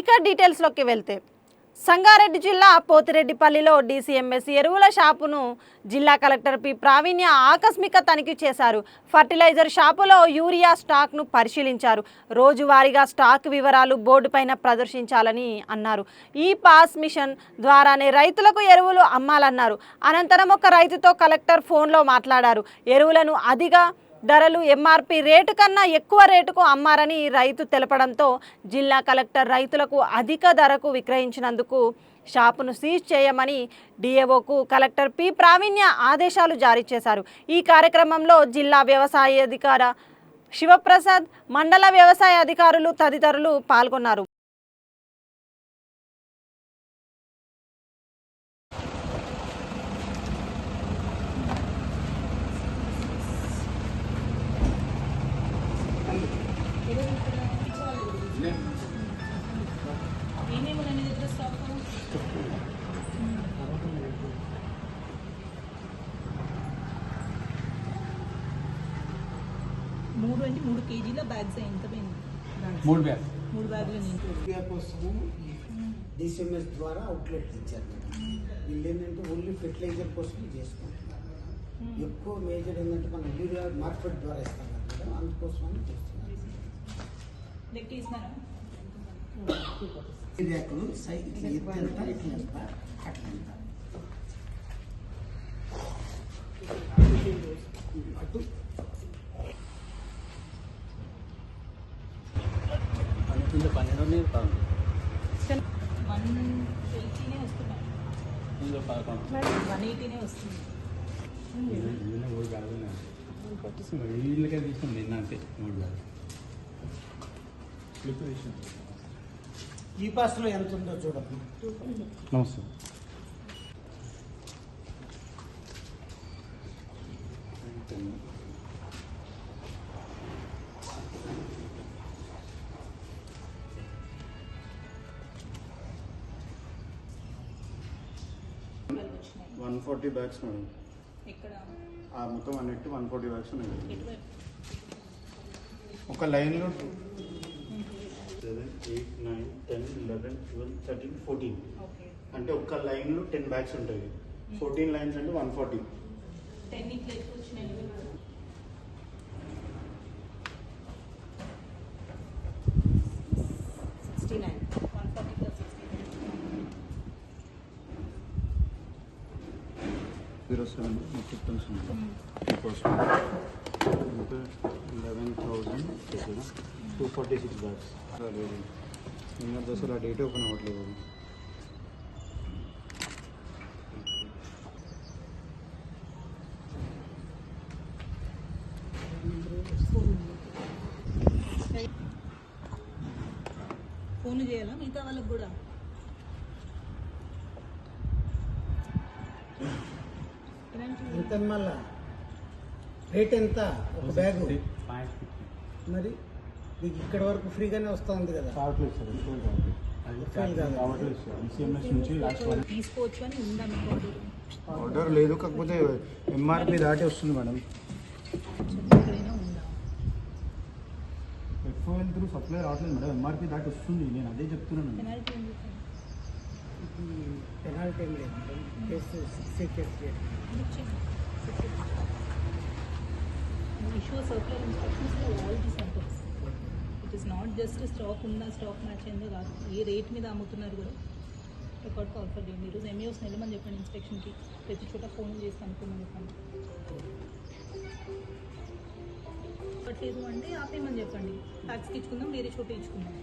ఇక డీటెయిల్స్లోకి వెళ్తే సంగారెడ్డి జిల్లా పోతిరెడ్డిపల్లిలో డీసీఎంఎస్ ఎరువుల షాపును జిల్లా కలెక్టర్ పి. ప్రావీణ్య ఆకస్మిక తనిఖీ చేశారు. ఫర్టిలైజర్ షాపులో యూరియా స్టాక్ను పరిశీలించారు. రోజువారీగా స్టాక్ వివరాలు బోర్డుపైన ప్రదర్శించాలని అన్నారు. ఈ పాస్ మిషన్ ద్వారానే రైతులకు ఎరువులు అమ్మాలన్నారు. అనంతరం ఒక రైతుతో కలెక్టర్ ఫోన్లో మాట్లాడారు. ఎరువులను అధిగా ధరలు ఎంఆర్పి రేటు కన్నా ఎక్కువ రేటుకు అమ్మారని రైతు తెలపడంతో జిల్లా కలెక్టర్ రైతులకు అధిక ధరకు విక్రయించినందుకు షాపును సీజ్ చేయమని డిఏఓకు కలెక్టర్ పి ప్రావీణ్య ఆదేశాలు జారీ చేశారు. ఈ కార్యక్రమంలో జిల్లా వ్యవసాయ అధికార శివప్రసాద్ మండల వ్యవసాయ అధికారులు తదితరులు పాల్గొన్నారు. మూడు అంటే మూడు కేజీల బ్యాగ్స్ ఎంత పోయింది. మూడు బ్యాగ్ మూడు బ్యాగులు కోసము డిసిఎంఎస్ ద్వారా అవుట్లెట్ ఇచ్చారు. వీళ్ళు ఏంటంటే ఓన్లీ ఫెర్టిలైజర్ కోసం చేసుకుంటున్నారు ఎక్కువ మేజర్ ఏంటంటే మనం యూరియా మార్కెట్ ద్వారా ఇస్తాం కదా అందుకోసం అని సై ఇట్లా ఎత్తు ఎంత ఇట్లా ఎంత అట్లా ఎంత అటు. పన్నెండు పన్నెండు పదకొండు. వన్ ఎయిటీనే వస్తున్నాయి. ఇందులో పదకొండు. వన్ ఎయిటీనే వస్తుంది. వీళ్ళకే తీసుకుని నిన్న అంతే మూడు ఈ పాస్లో ఎంత ఉందో చూడమ్మా నమస్తే. One forty bags madam. ఇక్కడ. ఆ మొత్తం అన్నిటి వన్ ఫార్టీ బ్యాగ్స్ ఉన్నాయి. ఒక లైన్లో seven eight nine ten eleven twelve thirteen fourteen okay అంటే ఒక్క లైన్లో టెన్ బ్యాగ్స్ ఉంటాయి. ఫోర్టీన్ లైన్స్ అంటే వన్ ఫార్టీ జీరో సెవెన్ మొత్తం eleven thousand two forty six bags లేదు. నిన్న దసరా డేట్ ఓపెన్ అవ్వట్లేదు. ఫోన్ చేయాలా? మిగతా వాళ్ళకి కూడా? ఎంత మళ్ళా? రేట్ ఎంత? ఒక బ్యాగు. మరి? మీకు ఇక్కడ వరకు ఫ్రీగానే వస్తుంది కదా. రావట్లేదు సార్ ఎక్కువ రావట్లేదు ఆర్డర్ లేదు కాకపోతే ఎంఆర్పి దాటి వస్తుంది మేడం. ఎఫ్ఓఎల్ త్రూ సప్లై రావట్లేదు మేడం ఎంఆర్పి దాటి వస్తుంది. నేను అదే చెప్తున్నాను. పెనాల్టీ ఏం లేదు case six case issue circular instructions to all the centres it is not just stock ఉందా స్టాక్ మ్యాచ్ అయిందో కాదు. ఏ రేట్ మీద అమ్ముతున్నారు కూడా రికార్డ్ కాల్ ఫర్ చేయండి ఈరోజు ఎంఈఓస్ వెళ్ళమని చెప్పండి ఇన్స్పెక్షన్కి ప్రతి చోట ఫోన్ చేసి కనుక్కోమని చెప్పండి పట్టలేదు అంటే ఆపేయమని చెప్పండి. ఫ్యాక్స్కి ఇచ్చుకుందాం వేరే చోట ఇచ్చుకుందాం.